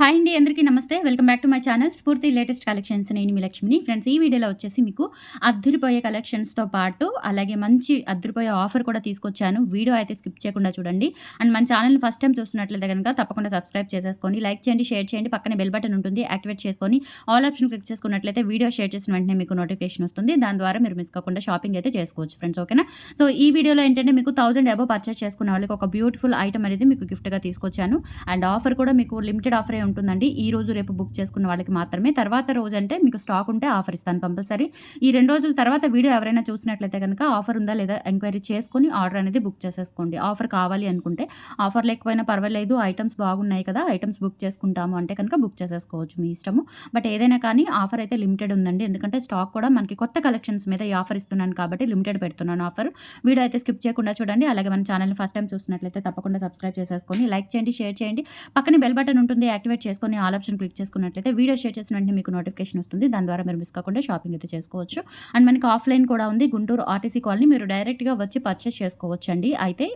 Hi అండి అందరికీ నమస్తే. Welcome back to my channel. Spoorthi latest collections. నేను మీ లక్ష్మిని. ఫ్రెండ్స్ ఈ వీడియోలో వచ్చేసి మీకు అద్దరిపోయే కలెక్షన్స్తో పాటు అలాగే మంచి అద్దరిపోయే ఆఫర్ కూడా తీసుకొచ్చాను. వీడియో అయితే స్కిప్ చేయకుండా చూడండి. అండ్ మన ఛానల్ని ఫస్ట్ టైం చూస్తున్నట్లయితే కనుక తప్పకుండా సబ్స్క్రైబ్ చేసేసుకోండి లైక్ చేయండి షేర్ చేయండి. పక్కనే బెల్ బటన్ ఉంటుంది యాక్టివేట్ చేసుకొని ఆల్ ఆప్షన్ క్లిక్ చేసుకున్నట్లయితే వీడియో షేర్ చేసిన వెంటనే మీకు నోటిఫికేషన్ వస్తుంది. దాని ద్వారా మీరు మిస్ కాకుండా షాపింగ్ అయితే చేసుకోవచ్చు ఫ్రెండ్స్ ఓకేనా? సో ఈ వీడియోలో ఏంటంటే మీకు థౌసండ్ అబో పర్చేస్ చేసుకున్న వాళ్ళకి ఒక బ్యూటిఫుల్ ఐటమ్ అనేది మీకు గిఫ్ట్గా తీసుకొచ్చాను. అండ్ ఆఫర్ కూడా మీకు లిమిటెడ్ ఆఫరే ఉంటుందండి. ఈ రోజు రేపు బుక్ చేసుకున్న వాళ్ళకి మాత్రమే. తర్వాత రోజు అంటే మీకు స్టాక్ ఉంటే ఆఫర్ ఇస్తాను కంపల్సరీ. ఈ రెండు రోజుల తర్వాత వీడియో ఎవరైనా చూసినట్లయితే కనుక ఆఫర్ ఉందా లేదా ఎంక్వైరీ చేసుకొని ఆర్డర్ అనేది బుక్ చేసేసుకోండి. ఆఫర్ కావాలి అనుకుంటే ఆఫర్ లేకపోయినా పర్వాలేదు ఐటమ్స్ బాగున్నాయి కదా ఐటమ్స్ బుక్ చేసుకుంటాము అంటే కనుక బుక్ చేసేసుకోవచ్చు మీ ఇష్టము. బట్ ఏదైనా కానీ ఆఫర్ అయితే లిమిటెడ్ ఉందండి. ఎందుకంటే స్టాక్ కూడా మనకి కొత్త కలెక్షన్స్ మీద ఈ ఆఫర్ ఇస్తున్నాను కాబట్టి లిమిటెడ్ పెడుతున్నాను ఆఫర్. వీడియో అయితే స్కిప్ చేయకుండా చూడండి. అలాగే మన ఛానల్ని ఫస్ట్ టైం చూసినట్లయితే తప్పకుండా సబ్స్క్రైబ్ చేసేసుకొని లైక్ చేయండి షేర్ చేయండి. పక్కన బెల్ బటన్ ఉంటుంది యాక్టివేట్ చేసుకొని ఆల్ ఆప్షన్ క్లిక్ చేసుకున్నట్లయితే వీడియో షేర్ చేసిన వెంటనే మీకు నోటిఫికేషన్ వస్తుంది. దాని ద్వారా మీరు మిస్ కాకుండా షాపింగ్ అయితే చేసుకోవచ్చు. అండ్ మనకి ఆఫ్లైన్ కూడా ఉంది. గుంటూరు ఆర్టీసీ కాలనీ మీరు డైరెక్ట్గా వచ్చి పర్చేస్ చేసుకోవచ్చు అండి అయితే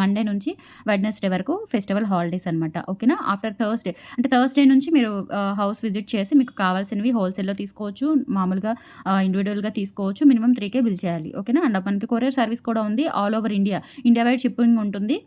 మండే నుంచి వెడ్నెస్డే వరకు ఫెస్టివల్ హాలిడేస్ అనమాట ఓకేనా? After Thursday. అంటే థర్స్డే నుంచి మీరు హౌస్ విజిట్ చేసి మీకు కావాల్సినవి హోల్సేల్లో తీసుకోవచ్చు. మామూలుగా ఇండివిజువల్గా తీసుకోవచ్చు. మినిమం త్రీకే బిల్ చేయాలి. ఓకేనా? అండ్ మనకి కొరియర్ సర్వీస్ కూడా ఉంది all over India. India wide shipping ఉంటుంది.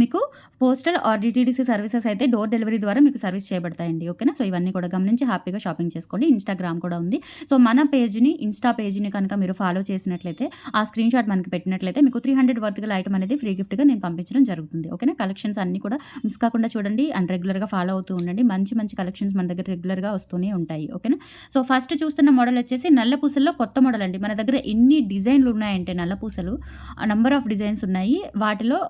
మీకు పోస్టల్ ఆర్ డిటీడీసీ సర్వీసెస్ అయితే డోర్ డెలివరీ ద్వారా మీకు సర్వీస్ చేయబడతాయండి ఓకేనా? సో ఇవన్నీ కూడా గమనించి హ్యాపీగా షాపింగ్ చేసుకోండి. ఇన్స్టాగ్రామ్ కూడా ఉంది. సో మన పేజ్ని ఇన్స్టా పేజ్ని కనుక మీరు ఫాలో చేసినట్లయితే ఆ స్క్రీన్ షాట్ మనకి పెట్టినట్లయితే మీకు త్రీ హండ్రెడ్ వర్త్ గల ఐటమ్ అనేది ఫ్రీ గిఫ్ట్గా నేను పంపించడం జరుగుతుంది ఓకేనా? కలెక్షన్స్ అన్ని కూడా మిస్ కాకుండా చూడండి అండ్ రెగ్యులర్గా ఫాలో అవుతూ ఉండండి. మంచి మంచి కలెక్షన్స్ మన దగ్గర రెగ్యులర్గా వస్తూనే ఉంటాయి ఓకేనా? సో ఫస్ట్ చూస్తున్న మోడల్ వచ్చేసి నల్ల పూసల్లో కొత్త మోడల్ అండి. మన దగ్గర ఎన్ని డిజైన్లు ఉన్నాయంటే నల్ల పూసలు నంబర్ ఆఫ్ డిజైన్స్ ఉన్నాయి. వాటిలో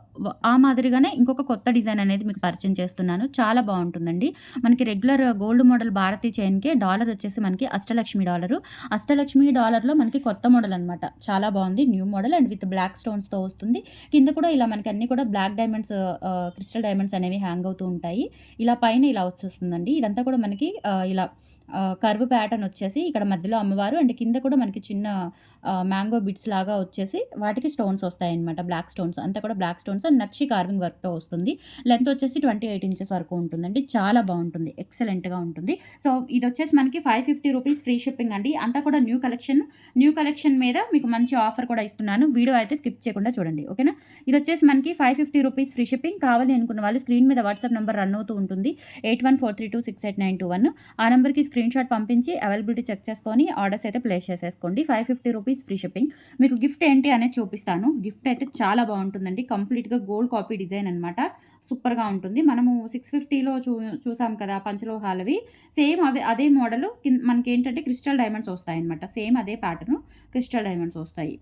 ఆ మాదిరిగా ముందుగానే ఇంకొక కొత్త డిజైన్ అనేది మీకు పరిచయం చేస్తున్నాను. చాలా బాగుంటుందండి. మనకి రెగ్యులర్ గోల్డ్ మోడల్ భారతీ చైన్కి డాలర్ వచ్చేసి మనకి అష్టలక్ష్మి డాలరు. అష్టలక్ష్మి డాలర్లో మనకి కొత్త మోడల్ అనమాట చాలా బాగుంది. New model and with black స్టోన్స్తో వస్తుంది. కింద కూడా ఇలా మనకి అన్ని కూడా బ్లాక్ డైమండ్స్ క్రిస్టల్ డైమండ్స్ అనేవి హ్యాంగ్ అవుతూ ఉంటాయి. ఇలా పైన ఇలా వచ్చేస్తుందండి. ఇదంతా కూడా మనకి ఇలా కర్వ్ ప్యాటర్న్ వచ్చేసి ఇక్కడ మధ్యలో అమ్మవారు అండ్ కింద కూడా మనకి చిన్న మ్యాంగో బిట్స్ లాగా వచ్చేసి వాటికి స్టోన్స్ వస్తాయన్నమాట. బ్లాక్ స్టోన్స్ అంతా కూడా black stones and nakshi carving వర్క్తో వస్తుంది. లెంత్ వచ్చేసి ట్వంటీ ఎయిట్ ఇంచెస్ వరకు ఉంటుందండి. చాలా బాగుంటుంది. ఎక్సలెంట్గా ఉంటుంది. సో ఇది వచ్చేసి మనకి five fifty rupees free shipping అండి. అంతా కూడా న్యూ కలెక్షన్ న్యూ కలెక్షన్ మీద మీకు మంచి ఆఫర్ కూడా ఇస్తున్నాను. వీడియో అయితే స్కిప్ చేయకుండా చూడండి. ఓకేనా ఇది వచ్చేసి మనకి five fifty rupees free shipping కావాలి అనుకున్న వాళ్ళు స్క్రీన్ మీద వాట్సాప్ నెంబర్ రన్ అవుతూ ఉంటుంది. Eight one four three two six eight nine two one ఆ నెంబర్కి స్క్రీన్ షాట్ పంపించి అవైలబిలిటీ చెక్ చేసుకొని ఆర్డర్స్ అయితే ప్లేస్ చేసేసుకోండి. Five fifty rupees free shipping మీకు గిఫ్ట్ ఏంటి అనేది చూపిస్తాను. గిఫ్ట్ అయితే చాలా బాగుంటుందండి. కంప్లీట్గా గోల్డ్ కాపీ డిజైన్ అనమాట సూపర్గా ఉంటుంది. మనము సిక్స్ ఫిఫ్టీలో చూ చూసాం కదా పంచలోహాలవి. సేమ్ అవి అదే మోడల్ మనకి ఏంటంటే క్రిస్టల్ డైమండ్స్ వస్తాయి అనమాట సేమ్ అదే ప్యాటర్న్ క్రిస్టల్ డైమండ్స్ వస్తాయి.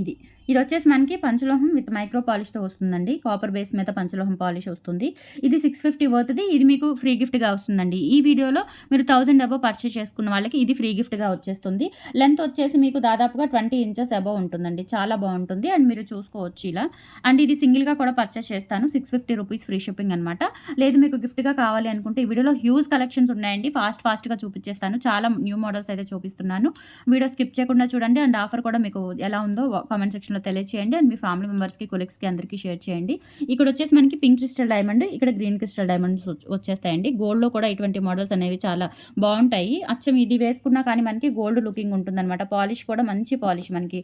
ఇది. ఇది వచ్చేసి మనకి పంచలోహం విత్ మైక్రో పాలిష్తో వస్తుందండి. కాపర్ బేస్ మీద పంచలోహం పాలిష్ వస్తుంది. ఇది సిక్స్ ఫిఫ్టీ వర్త్ది ఇది మీకు ఫ్రీ గిఫ్ట్గా వస్తుందండి. ఈ వీడియోలో మీరు థౌజండ్ అబో పర్చేస్ చేసుకున్న వాళ్ళకి ఇది ఫ్రీ గిఫ్ట్గా వచ్చేస్తుంది. లెంత్ వచ్చేసి మీకు దాదాపుగా ట్వంటీ ఇంచెస్ అబో ఉంటుందండి. చాలా బాగుంటుంది. అండ్ మీరు చూసుకోవచ్చు ఇలా. అండ్ ఇది సింగిల్గా కూడా పర్చేస్ చేస్తాను. Six fifty rupees free shipping అనమాట లేదు మీకు గిఫ్ట్గా కావాలి అనుకుంటే ఈ వీడియోలో హ్యూజ్ కలెక్షన్స్ ఉన్నాయండి. ఫాస్ట్ ఫాస్ట్గా చూపించేస్తాను చాలా న్యూ మోడల్స్ అయితే చూపిస్తున్నాను. వీడియో స్కిప్ చేయకుండా చూడండి. అండ్ ఆఫర్ కూడా మీకు ఎలా ఉందో కామెంట్ సెక్షన్ సెక్షన్లో తెలియచేయండి అండ్ మీ ఫ్యామిలీ మెంబర్స్కి కొలీగ్స్కి అందరికీ షేర్ చేయండి. ఇక్కడ వచ్చేసి మనకి పింక్ క్రిస్టల్ డైమండ్ ఇక్కడ గ్రీన్ క్రిస్టల్ డైమండ్స్ వచ్చేస్తాయండి. గోల్డ్లో కూడా ఇటువంటి మోడల్స్ అనేవి చాలా బాగుంటాయి. అచ్చం ఇది వేసుకున్నా కానీ మనకి గోల్డ్ లుకింగ్ ఉంటుందన్నమాట. పాలిష్ కూడా మంచి పాలిష్ మనకి.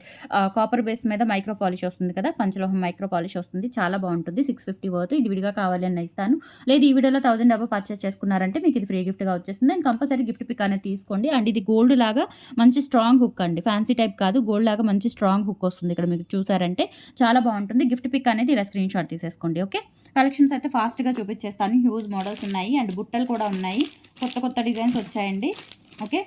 కాపర్ బేస్ మీద మైక్రో పాలిష్ వస్తుంది కదా పంచలోహం మైక్రో పాలిష్ వస్తుంది. చాలా బాగుంటుంది. Six fifty worth. ఇది విడిగా కావాలి అని ఇస్తాను. లేదు ఈ వీడియోలో థౌసండ్ డబ్బు పర్చేస్ చేసుకున్నారంటే మీకు ఇది ఫ్రీ గిఫ్ట్గా వచ్చేస్తుంది. అండ్ కంపల్సరీ గిఫ్ట్ పిక్ అనేది తీసుకోండి. అండ్ ఇది గోల్డ్ లాగా మంచి స్ట్రాంగ్ హుక్ అండి. ఫ్యాన్సీ టైప్ కాదు. గోల్డ్ లాగా మంచి స్ట్రాంగ్ హుక్ వస్తుంది ఇక్కడ మీరు చూసారంటే చాలా బాగుంటుంది. గిఫ్ట్ పిక్ అనేది ఇలా స్క్రీన్ షాట్ తీసేసుకోండి ఓకే? కలెక్షన్స్ అయితే ఫాస్ట్గా చూపించేస్తాను హ్యూజ్ మోడల్స్ ఉన్నాయి అండ్ బుట్టలు కూడా ఉన్నాయి. కొత్త కొత్త డిజైన్స్ వచ్చాయండి ఓకే?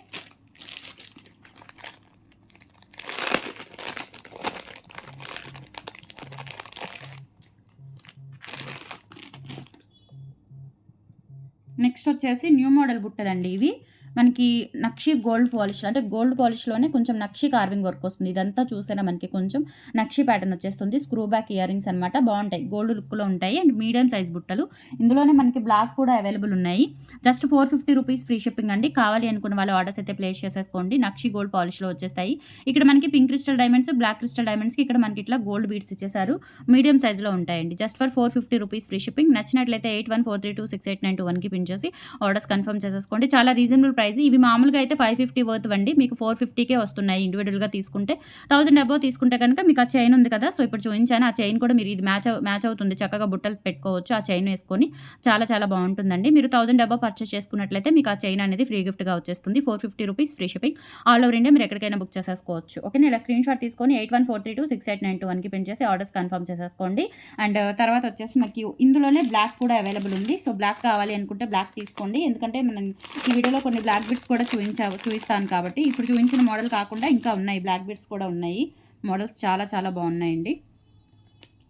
నెక్స్ట్ వచ్చేసి న్యూ మోడల్ బుట్టలండి ఇవి. మనకి నక్షి గోల్డ్ పాలిష్ అంటే గోల్డ్ పాలిష్‌లోనే కొంచెం నక్షి కార్వింగ్ వర్క్ వస్తుంది. ఇదంతా చూస్తేనే మనకి కొంచెం నక్షి ప్యాటర్న్ వచ్చేస్తుంది. స్క్రూ బ్యాక్ ఇయర్ రింగ్స్ అనమాట. బాగుంటాయి గోల్డ్ లుక్‌లో ఉంటాయి. అండ్ మీడియం సైజ్ బుట్టలు. ఇందులోనే మనకి బ్లాక్ కూడా అవైలబుల్ ఉన్నాయి. జస్ట్ 450 రూపీస్ ఫ్రీ షిప్పింగ్ అండి. కావాలి అనుకున్న వాళ్ళు ఆర్డర్స్ అయితే ప్లేస్ చేసేసుకోండి. నక్షి గోల్డ్ పాలిష్‌లో వచ్చేస్తాయి. ఇక్కడ మనకి pink crystal diamonds, black crystal డైమండ్స్‌కి ఇక్కడ మనకి ఇట్లా గోల్డ్ బీడ్స్ ఇచ్చేసారు. మీడియం సైజ్‌లో ఉంటాయండి. Just for 450 rupees free shipping. నచ్చినట్లయితే 8143268921కి పిన్ చేసి ఆర్డర్స్ కన్ఫర్మ్ చేసేసుకోండి. చాలా రీజనబుల్ ప్రైస్. ఇవి మామూలుగా అయితే 550 వర్త్ అండి. మీకు 450కే వస్తున్నాయి ఇండివిజువల్గా తీసుకుంటే. థౌసండ్ అబోవ్ తీసుకుంటే కనుక మీకు ఆ చైన్ ఉంది కదా! సో, ఇప్పుడు చూపించాను ఆ చైన్ కూడా మీరు ఇది మ్యాచ్ మ్యాచ్ అవుతుంది. చక్కగా బుట్టలు పెట్టుకోవచ్చు. ఆ చైన్ వేసుకొని చాలా చాలా బాగుంటుందండి మీరు థౌసండ్ అబోవ్ పర్చేస్ చేసుకున్నట్లయితే మీకు ఆ చైన్ అనేది ఫ్రీ గిఫ్ట్‌గా వచ్చేస్తుంది. 450 rupees free shipping. All over India మీరు ఎక్కడికైనా బుక్ చేసేసుకోవచ్చు. ఓకే ఇలా స్క్రీన్ షాట్ తీసుకొని 8143268921కి పిన్ చేసి ఆర్డర్స్ కన్ఫర్మ్ చేసేసుకోండి. అండ్ తర్వాత వచ్చేసి మనకి ఇందులోనే బ్లాక్ కూడా అవైలబుల్ ఉంది. సో, బ్లాక్ కావాలి అనుకుంటే బ్లాక్ తీసుకోండి. ఎందుకంటే మనం ఈ వీడియోలో కొన్ని బ్లాక్ బిట్స్ కూడా చూపించా చూపిస్తాను కాబట్టి ఇప్పుడు చూపించిన మోడల్ కాకుండా ఇంకా ఉన్నాయి. బ్లాక్ బిట్స్ కూడా ఉన్నాయి. మోడల్స్ చాలా చాలా బాగున్నాయండి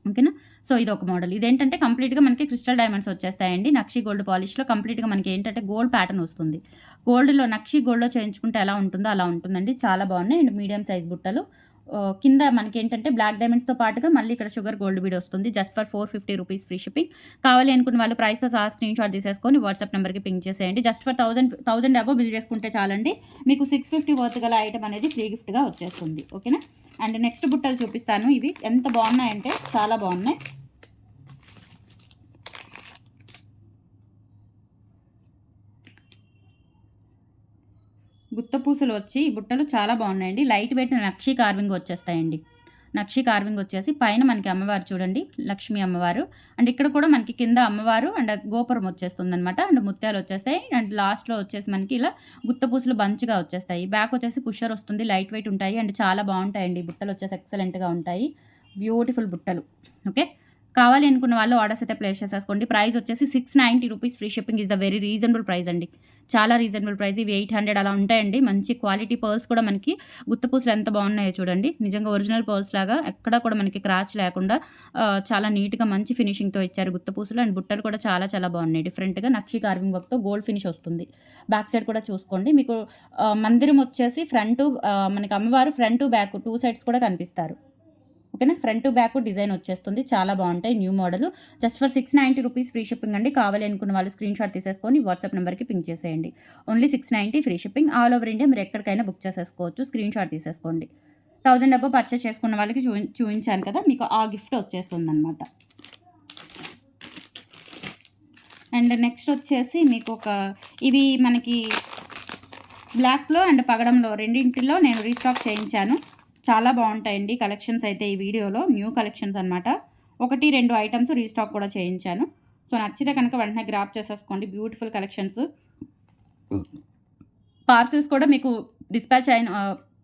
ఓకేనా? సో, ఇది ఒక మోడల్. ఇదేంటంటే కంప్లీట్‌గా మనకి క్రిస్టల్ డైమండ్స్ వచ్చేస్తాయండి. నక్షి గోల్డ్ పాలిష్‌లో కంప్లీట్‌గా మనకి ఏంటంటే గోల్డ్ ప్యాటర్న్ వస్తుంది. గోల్డ్‌లో నక్షి గోల్డ్‌లో చేయించుకుంటే ఎలా ఉంటుందో అలా ఉంటుందండి. చాలా బాగున్నాయి అండ్ మీడియం సైజ్ బుట్టలు. కింద మనకి ఏంటంటే బ్లాక్ డైమండ్స్‌తో పాటుగా మళ్ళీ ఇక్కడ షుగర్ గోల్డ్ బీడ్ వస్తుంది. Just for 450 rupees free shipping. కావాలి అనుకున్న వాళ్ళు ప్రైస్‌తో సహా స్క్రీన్ షాట్ తీసేసుకొని వాట్సాప్ నెంబర్కి పింక్ చేసేయండి. Just for thousand thousand above bill చేసుకుంటే చాలండి. మీకు 650 వర్త్ గల ఐటమ్ అనేది ఫ్రీ గిఫ్ట్‌గా వచ్చేస్తుంది. ఓకేనా? అండ్ నెక్స్ట్ బుట్టలు చూపిస్తాను. ఇవి ఎంత బాగున్నాయంటే చాలా బాగున్నాయి గుత్తపూసలు వచ్చి బుట్టలు చాలా బాగున్నాయండి లైట్ వెయిట్ నక్షి కార్వింగ్ వచ్చేస్తాయండి. నక్షి కార్వింగ్ వచ్చేసి పైన మనకి అమ్మవారు చూడండి. లక్ష్మీ అమ్మవారు. అండ్ ఇక్కడ కూడా మనకి కింద అమ్మవారు అండ్ గోపురం వచ్చేస్తుంది అనమాట అండ్ ముత్యాలు వచ్చేస్తాయి. అండ్ లాస్ట్‌లో వచ్చేసి మనకి ఇలా గుత్తపూసలు బంచ్‌గా వచ్చేస్తాయి. బ్యాక్ వచ్చేసి కుషర్ వస్తుంది. లైట్ వెయిట్ ఉంటాయి. అండ్ చాలా బాగుంటాయండి బుట్టలు వచ్చేసి ఎక్సలెంట్‌గా ఉంటాయి. బ్యూటిఫుల్ బుట్టలు. ఓకే. కావాలి అనుకున్న వాళ్ళు ఆర్డర్స్ అయితే ప్లేస్ చేసేసుకోండి. ప్రైస్ వచ్చేసి 690 rupees free shipping is the very reasonable price అండి. చాలా రీజనబుల్ ప్రైస్. ఇవి 800 అలా ఉంటాయండి. మంచి క్వాలిటీ పర్ల్స్ కూడా మనకి గుత్తపూసలు ఎంత బాగున్నాయో చూడండి. నిజంగా ఒరిజినల్ పర్ల్స్ లాగా ఎక్కడ కూడా మనకి క్రాచ్ లేకుండా చాలా నీట్‌గా మంచి ఫినిషింగ్‌తో ఇచ్చారు గుత్తపూసలు అండ్ బుట్టలు కూడా చాలా చాలా బాగున్నాయి డిఫరెంట్‌గా నక్షి కార్వింగ్ వర్క్‌తో గోల్డ్ ఫినిష్ వస్తుంది. బ్యాక్ సైడ్ కూడా చూసుకోండి. మీకు మందిరం వచ్చేసి ఫ్రంట్ మనకి అమ్మవారు ఫ్రంట్ బ్యాక్ టూ సైడ్స్ కూడా కనిపిస్తారు. ఓకేనా? ఫ్రంట్ బ్యాక్ డిజైన్ వచ్చేస్తుంది. చాలా బాగుంటాయి new model. Just for 690 rupees free shipping అండి. కావాలి అనుకున్న వాళ్ళు స్క్రీన్ షాట్ తీసేసుకొని వాట్సాప్ నెంబర్కి పింక్ చేసేయండి. Only 690 free shipping. All over India మీరు ఎక్కడికైనా బుక్ చేసేసుకోవచ్చు. స్క్రీన్ షాట్ తీసేసుకోండి. థౌజండ్ డబ్బా పర్చేస్ చేసుకున్న వాళ్ళకి చూ చూపించాను కదా! మీకు ఆ గిఫ్ట్ వచ్చేస్తుంది అనమాట అండ్ నెక్స్ట్ వచ్చేసి మీకు ఒక ఇవి మనకి బ్లాక్‌లో అండ్ పగడంలో రెండింటిలో నేను రీస్టాక్ చేయించాను. చాలా బాగుంటాయండి కలెక్షన్స్ అయితే ఈ వీడియోలో. న్యూ కలెక్షన్స్ అనమాట. ఒకటి రెండు ఐటమ్స్ రీస్టాక్ కూడా చేయించాను. సో, నచ్చితే కనుక వెంటనే గ్రాప్ చేసేసుకోండి. Beautiful collections. పార్సిల్స్ కూడా మీకు డిస్పాచ్ అయిన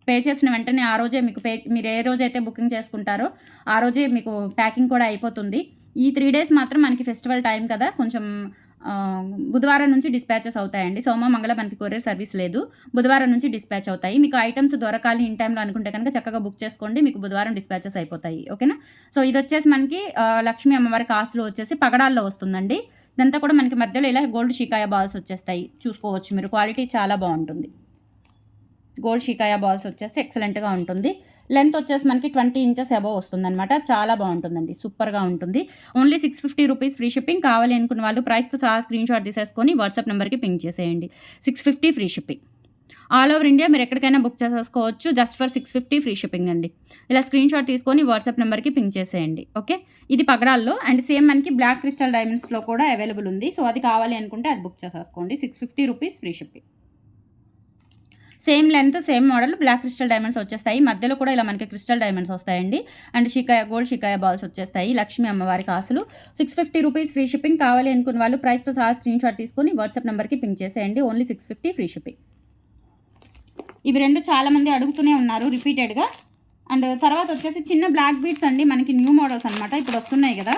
పే చేసిన వెంటనే ఆ రోజే మీకు పే మీరు ఏ రోజైతే బుకింగ్ చేసుకుంటారో ఆ రోజే మీకు ప్యాకింగ్ కూడా అయిపోతుంది. ఈ త్రీ డేస్ మాత్రం మనకి ఫెస్టివల్ టైం కదా! కొంచెం బుధవారం నుంచి డిస్పాచెస్ అవుతాయండి. సోమ, మంగళ మనకి కొరియర్ సర్వీస్ లేదు. బుధవారం నుంచి డిస్పాచ్ అవుతాయి. మీకు ఐటమ్స్ దొరకాలి ఇన్ టైంలో అనుకుంటే కనుక చక్కగా బుక్ చేసుకోండి. మీకు బుధవారం డిస్పాచెస్ అయిపోతాయి. ఓకేనా? సో, ఇది వచ్చేసి మనకి లక్ష్మీ అమ్మవారి కాసులో వచ్చేసి పగడాల్లో వస్తుందండి. ఇదంతా కూడా మనకి మధ్యలో ఇలా గోల్డ్ షికాయ బాల్స్ వచ్చేస్తాయి. చూసుకోవచ్చు మీరు. క్వాలిటీ చాలా బాగుంటుంది గోల్డ్ షికాయ బాల్స్ వచ్చేసి ఎక్సలెంట్‌గా ఉంటుంది. లెంత్ వచ్చేసి మనకి 20 ఇంచెస్ అబవ్ వస్తుందనమాట. చాలా బాగుంటుందండి సూపర్‌గా ఉంటుంది. Only 650 rupees free shipping. కావాలి అనుకున్న వాళ్ళు ప్రైస్‌తో సహా స్క్రీన్ షాట్ తీసేసుకొని వాట్సాప్ నెంబర్కి పింక్ చేసేయండి. 650 free shipping. All over India మీరు ఎక్కడికైనా బుక్ చేసేసుకోవచ్చు. జస్ట్ ఫర్ 650 ఫ్రీ షిప్పింగ్ అండి. ఇలా స్క్రీన్ షాట్ తీసుకొని వాట్సాప్ నెంబర్కి పింక్ చేసేయండి. ఓకే. ఇది పగడాల్లో అండ్ సేమ్ మనకి బ్లాక్ క్రిస్టల్ డైమండ్స్‌లో కూడా అవైలబుల్ ఉంది. సో, అది కావాలి అనుకుంటే అది బుక్ చేసేసుకోండి. 650 rupees free shipping. Same length, same model black crystal diamonds వచ్చేస్తాయి. మధ్యలో కూడా ఇలా మనకి క్రిస్టల్ డైమండ్స్ వస్తాయండి. అండ్ షికాయ గోల్డ్ షికాయ బాల్స్ వచ్చేస్తాయి. లక్ష్మీ అమ్మవారి కాసులు. 650 రూపీస్ ఫ్రీ షిప్పింగ్. కావాలి అనుకున్న వాళ్ళు ప్రైస్‌తో సహా స్క్రీన్ షాట్ తీసుకొని వాట్సాప్ నెంబర్కి పింక్ చేసేయండి. Only 650 free shipping. ఇవి రెండు చాలామంది అడుగుతూనే ఉన్నారు రిపీటెడ్‌గా. అండ్ తర్వాత వచ్చేసి చిన్న బ్లాక్ బీట్స్ అండి. మనకి న్యూ మోడల్స్ అనమాట. ఇప్పుడు వస్తున్నాయి కదా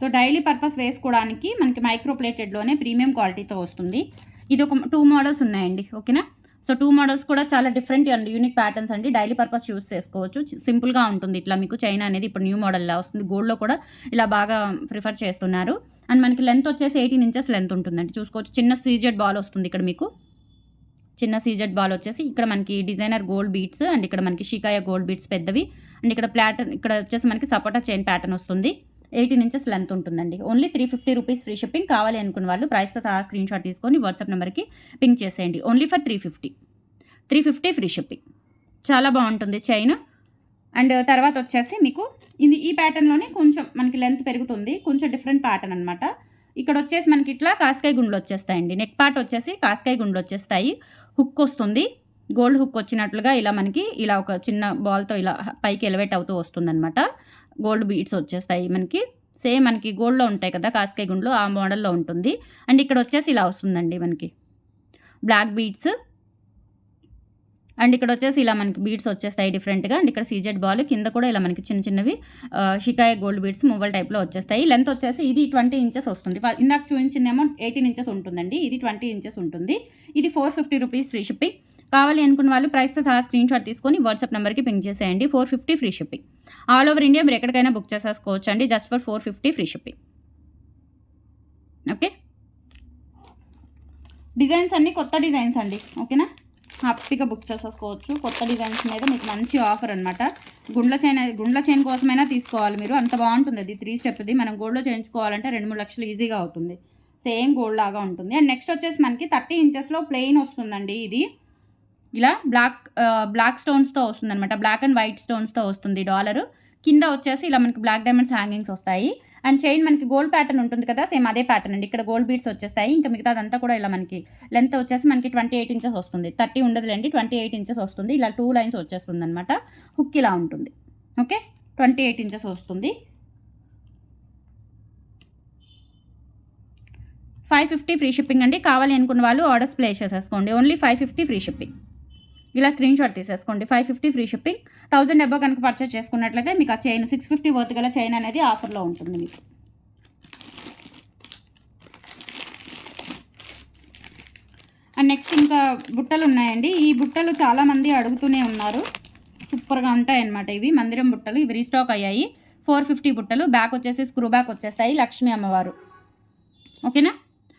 సో, డైలీ పర్పస్ వేసుకోవడానికి మనకి మైక్రో ప్లేటెడ్‌లోనే ప్రీమియం క్వాలిటీతో వస్తుంది. ఇది ఒక టూ మోడల్స్ ఉన్నాయండి. ఓకేనా? సో టూ మోడల్స్ కూడా చాలా డిఫరెంట్ అండ్ యూనిక్ ప్యాటర్న్స్ అండి. డైలీ పర్పస్ యూస్ చేసుకోవచ్చు. సింపుల్గా ఉంటుంది. ఇట్లా మీకు చైన్ అనేది ఇప్పుడు న్యూ మోడల్లా వస్తుంది. గోల్డ్లో కూడా ఇలా బాగా ప్రిఫర్ చేస్తున్నారు. అండ్ మనకి లెంత్ వచ్చేసి ఎయిటీన్ ఇంచెస్ లెంత్ ఉంటుందండి. చూసుకోవచ్చు. చిన్న సీజెడ్ బాల్ వస్తుంది ఇక్కడ మీకు. చిన్న సీజెడ్ బాల్ వచ్చేసి ఇక్కడ మనకి డిజైనర్ గోల్డ్ బీట్స్ అండ్ ఇక్కడ మనకి షికాయ గోల్డ్ బీట్స్ పెద్దవి. అండ్ ఇక్కడ ప్లాటర్న్ ఇక్కడ వచ్చేసి మనకి సపోటా చైన్ ప్యాటర్న్ వస్తుంది. ఎయిటీన్ ఇంచెస్ లెంత్ ఉంటుందండి. Only three fifty rupees free shipping కావాలి అనుకున్న వాళ్ళు ప్రైస్తో సహా స్క్రీన్ షాట్ తీసుకొని వాట్సాప్ నెంబర్కి పింక్ చేసేయండి. Only for three fifty. Three fifty free shipping. చాలా బాగుంటుంది చైన్. అండ్ తర్వాత వచ్చేసి మీకు ఇది ఈ ప్యాటర్న్లోనే కొంచెం మనకి లెంత్ పెరుగుతుంది. కొంచెం డిఫరెంట్ ప్యాటర్న్ అనమాట ఇక్కడ వచ్చేసి మనకి ఇట్లా కాస్కాయ గుండ్లు వచ్చేస్తాయండి. నెక్ పార్ట్ వచ్చేసి కాస్కాయ గుండ్లు వచ్చేస్తాయి. హుక్ వస్తుంది. గోల్డ్ హుక్ వచ్చినట్లుగా ఇలా మనకి ఇలా ఒక చిన్న బాల్తో ఇలా పైకి ఎలివేట్ అవుతూ వస్తుందన్నమాట. గోల్డ్ బీట్స్ వచ్చేస్తాయి మనకి. సేమ్ మనకి గోల్డ్లో ఉంటాయి కదా కాస్కాయ గుండ్లు ఆ మోడల్లో ఉంటుంది. అండ్ ఇక్కడ వచ్చేసి ఇలా వస్తుందండి మనకి. బ్లాక్ బీట్స్ అండ్ ఇక్కడ వచ్చేసి ఇలా మనకి బీట్స్ వచ్చేస్తాయి డిఫరెంట్గా. అండ్ ఇక్కడ సీజెడ్ బాల్ కింద కూడా ఇలా మనకి చిన్న చిన్నవి షికాయ గోల్డ్ బీట్స్ మూవల్ టైప్లో వచ్చేస్తాయి. లెంత్ వచ్చేసి ఇది ట్వంటీ ఇంచెస్ వస్తుంది. ఇందాక చూపించిందేమో ఎయిటీన్ ఇంచెస్ ఉంటుందండి. ఇది ట్వంటీ ఇంచెస్ ఉంటుంది. ఇది four fifty rupees free shipping. కావాలి అనుకున్న వాళ్ళు ప్రైస్తో సహా స్క్రీన్ షాట్ తీసుకొని వాట్సాప్ నెంబర్కి పింక్ చేసేయండి. Four fifty free shipping. All over India మీరు ఎక్కడికైనా బుక్ చేసేసుకోవచ్చు అండి just for four fifty free shipping. Okay? Designs అన్నీ కొత్త డిజైన్స్ అండి. ఓకేనా? హ్యాపీగా బుక్ చేసేసుకోవచ్చు. కొత్త డిజైన్స్ మీద మీకు మంచి ఆఫర్ అనమాట గుండ్ల చైన్ గుండ్ల చైన్ కోసమైనా తీసుకోవాలి మీరు. అంత బాగుంటుంది. అది త్రీ స్టెప్ది మనం గోల్డ్లో చేయించుకోవాలంటే రెండు మూడు లక్షలు ఈజీగా అవుతుంది. సేమ్ గోల్డ్ లాగా ఉంటుంది. అండ్ నెక్స్ట్ వచ్చేసి మనకి థర్టీ ఇంచెస్లో ప్లెయిన్ వస్తుందండి ఇది. ఇలా బ్లాక్ బ్లాక్ స్టోన్స్తో వస్తుంది అనమాట బ్లాక్ అండ్ వైట్ స్టోన్స్తో వస్తుంది డాలరు కింద వచ్చేసి ఇలా మనకి బ్లాక్ డైమండ్స్ హ్యాంగింగ్స్ వస్తాయి. అండ్ చైన్ మనకి గోల్డ్ ప్యాటర్న్ ఉంటుంది కదా సేమ్ అదే ప్యాటర్న్ అండి. ఇక్కడ గోల్డ్ బీడ్స్ వచ్చేస్తాయి. ఇంకా మిగతాదంతా కూడా ఇలా మనకి లెంత్ వచ్చేసి మనకి ట్వంటీ ఎయిట్ ఇంచెస్ వస్తుంది. థర్టీ ఉండదులేండి ట్వంటీ ఎయిట్ ఇంచెస్ వస్తుంది. ఇలా టూ లైన్స్ వచ్చేస్తుంది అనమాట హుక్ ఇలా ఉంటుంది. ఓకే ట్వంటీ ఎయిట్ ఇంచెస్ వస్తుంది. ఫైవ్ ఫిఫ్టీ ఫ్రీ షిప్పింగ్ అండి. కావాలి అనుకున్న వాళ్ళు ఆర్డర్స్ ప్లేస్ చేసేసుకోండి. Only five fifty free shipping ఇలా స్క్రీన్ షాట్ తీసేసుకోండి. Five fifty free shipping thousand above కనుక పర్చేస్ చేసుకున్నట్లయితే మీకు ఆ చైన్ సిక్స్ ఫిఫ్టీ వర్త్ గల చైన్ అనేది ఆఫర్లో ఉంటుంది మీకు. అండ్ నెక్స్ట్ ఇంకా బుట్టలు ఉన్నాయండి. ఈ బుట్టలు చాలామంది అడుగుతూనే ఉన్నారు. సూపర్గా ఉంటాయన్నమాట ఇవి. మందిరం బుట్టలు ఇవి రీస్టాక్ అయ్యాయి. ఫోర్ ఫిఫ్టీ బుట్టలు. బ్యాక్ వచ్చేసి స్క్రూ బ్యాక్ వచ్చేస్తాయి లక్ష్మీ అమ్మవారు. ఓకేనా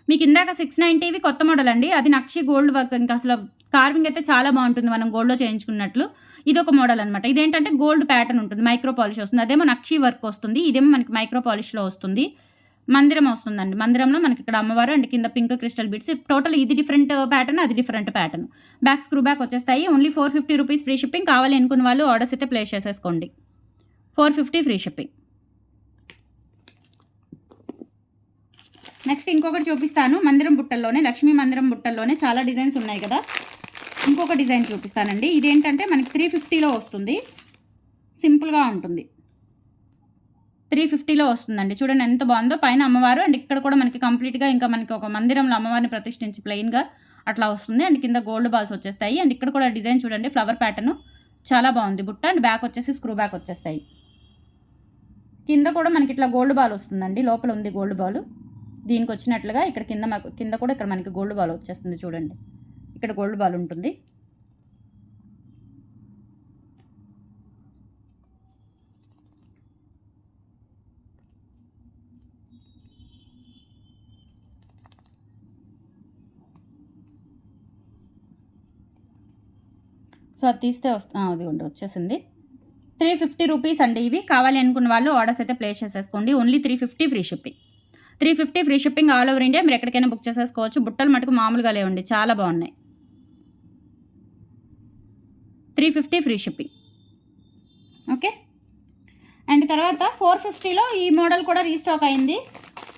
మీకు ఇందాక సిక్స్ నైంటీవి కొత్త మోడల్ అండి. అది నక్షి గోల్డ్ వర్క్ ఇంకా అసలు కార్వింగ్ అయితే చాలా బాగుంటుంది మనం గోల్డ్లో చేయించుకున్నట్లు. ఇది ఒక మోడల్ అనమాట ఇదేంటంటే గోల్డ్ ప్యాటర్న్ ఉంటుంది. మైక్రో పాలిష్ వస్తుంది. అదేమో నక్షి వర్క్ వస్తుంది. ఇదేమో మనకి మైక్రో పాలిష్లో వస్తుంది. మందిరం వస్తుందండి. మందిరంలో మనకి ఇక్కడ అమ్మవారు అండ్ కింద పింక్ క్రిస్టల్ బిట్స్ టోటల్ ఇది డిఫరెంట్ ప్యాటర్న్ అది different pattern back screw back వచ్చేస్తాయి. Only four fifty rupees free shipping కావాలి అనుకున్న వాళ్ళు ఆర్డర్స్ అయితే ప్లేస్ చేసేసుకోండి. Four fifty free shipping next ఇంకొకటి చూపిస్తాను. మందిరం బుట్టల్లోనే లక్ష్మీ మందిరం బుట్టల్లోనే చాలా డిజైన్స్ ఉన్నాయి కదా. ఇంకొక డిజైన్ చూపిస్తానండి. ఇదేంటంటే మనకి త్రీ ఫిఫ్టీలో వస్తుంది. సింపుల్గా ఉంటుంది. త్రీ ఫిఫ్టీలో వస్తుందండి. చూడండి ఎంత బాగుందో. పైన అమ్మవారు అండ్ ఇక్కడ కూడా మనకి కంప్లీట్గా ఇంకా మనకి ఒక మందిరంలో అమ్మవారిని ప్రతిష్ఠించి ప్లెయిన్గా అట్లా వస్తుంది. అండ్ కింద గోల్డ్ బాల్స్ వచ్చేస్తాయి. అండ్ ఇక్కడ కూడా డిజైన్ చూడండి. ఫ్లవర్ ప్యాటర్న్ చాలా బాగుంది. బుట్ట అండ్ బ్యాక్ వచ్చేసి స్క్రూ బ్యాక్ వచ్చేస్తాయి. కింద కూడా మనకి ఇట్లా గోల్డ్ బాల్ వస్తుందండి. లోపల ఉంది గోల్డ్ బాల్. దీనికి వచ్చినట్లుగా ఇక్కడ కింద మాకు కింద కూడా ఇక్కడ మనకి గోల్డ్ బాల్ వచ్చేస్తుంది చూడండి. ఇక్కడ గోల్డ్ బాల్ ఉంటుంది. సో అది తీస్తే వస్తా ఉండి వచ్చేసింది. త్రీ ఫిఫ్టీ రూపీస్ అండి ఇవి. కావాలి అనుకున్న వాళ్ళు ఆర్డర్స్ అయితే ప్లేస్ చేసేసుకోండి. Only three fifty free shipping three fifty free shipping all over India. మీరు ఎక్కడికైనా బుక్ చేసేసుకోవచ్చు. బుట్టలు మటుకు మామూలుగా లేవండి చాలా బాగున్నాయి. Three fifty free shipping. Okay? And తర్వాత ఫోర్ ఫిఫ్టీలో ఈ మోడల్ కూడా రీస్టాక్ అయింది.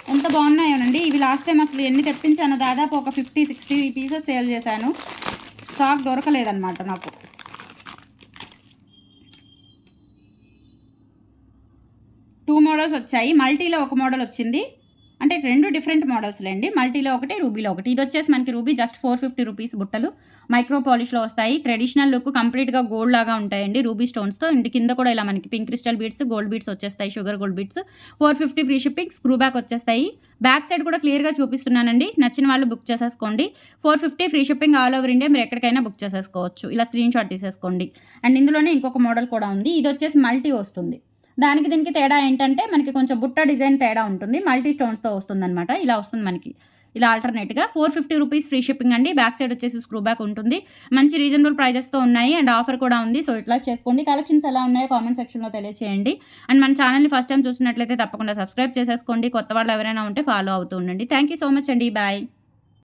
ఎంత బాగున్నాయోనండి ఇవి లాస్ట్ టైం అసలు ఎన్ని తెప్పించాను దాదాపు ఒక ఫిఫ్టీ సిక్స్టీ పీసెస్ సేల్ చేశాను. స్టాక్ దొరకలేదన్నమాట నాకు. టూ మోడల్స్ వచ్చాయి. మల్టీలో ఒక మోడల్ వచ్చింది. అంటే రెండు డిఫరెంట్ మోడల్స్లే అండి. మల్టీలో ఒకటి రూబీలో ఒకటి. ఇది వచ్చేసి మనకి ruby just four fifty rupees బుట్టలు. మైక్రో పాలిష్లో వస్తాయి. ట్రెడిషనల్ లుక్ కంప్లీట్గా గోల్డ్ లాగా ఉంటాయండి రూబీ స్టోన్స్తో ఇంటి కింద కూడా ఇలా మనకి pink crystal beads gold beads వచ్చేస్తాయి sugar gold beads four fifty free shipping screw back వచ్చేస్తాయి. బ్యాక్ సైడ్ కూడా క్లియర్గా చూపిస్తున్నానండి. నచ్చిన వాళ్ళు బుక్ చేసేసుకోండి. Four fifty free shipping all over India మీరు ఎక్కడికైనా బుక్ చేసేసుకోవచ్చు. ఇలా స్క్రీన్ షాట్ తీసేసుకోండి. అండ్ ఇందులోనే ఇంకొక మోడల్ కూడా ఉంది. ఇది వచ్చేసి మల్టీ వస్తుంది. దానికి దీనికి తేడా ఏంటంటే మనకి కొంచెం బుట్ట డిజైన్ తేడా ఉంటుంది. మల్టీ స్టోన్స్తో వస్తుందన్నమాట. ఇలా వస్తుంది మనకి. ఇలా ఆల్టర్నేట్గా four fifty rupees free shipping అండి. బ్యాక్ సైడ్ వచ్చేసి స్క్రూ బ్యాక్ ఉంటుంది. మంచి రీజనబుల్ ప్రైజెస్తో ఉన్నాయి. అండ్ ఆఫర్ కూడా ఉంది. సో ఇట్లా చేసుకోండి. కలెక్షన్స్ ఎలా ఉన్నాయో కామెంట్ సెక్షన్లో తెలియచేయండి. అండ్ మన ఛానల్ని ఫస్ట్ టైం చూసినట్లయితే తప్పకుండా సబ్స్క్రైబ్ చేసేసుకోండి. కొత్త వాళ్ళు ఎవరైనా ఉంటే ఫాలో అవుతూ ఉండండి. థ్యాంక్ యూ సో మచ్ అండి. బాయ్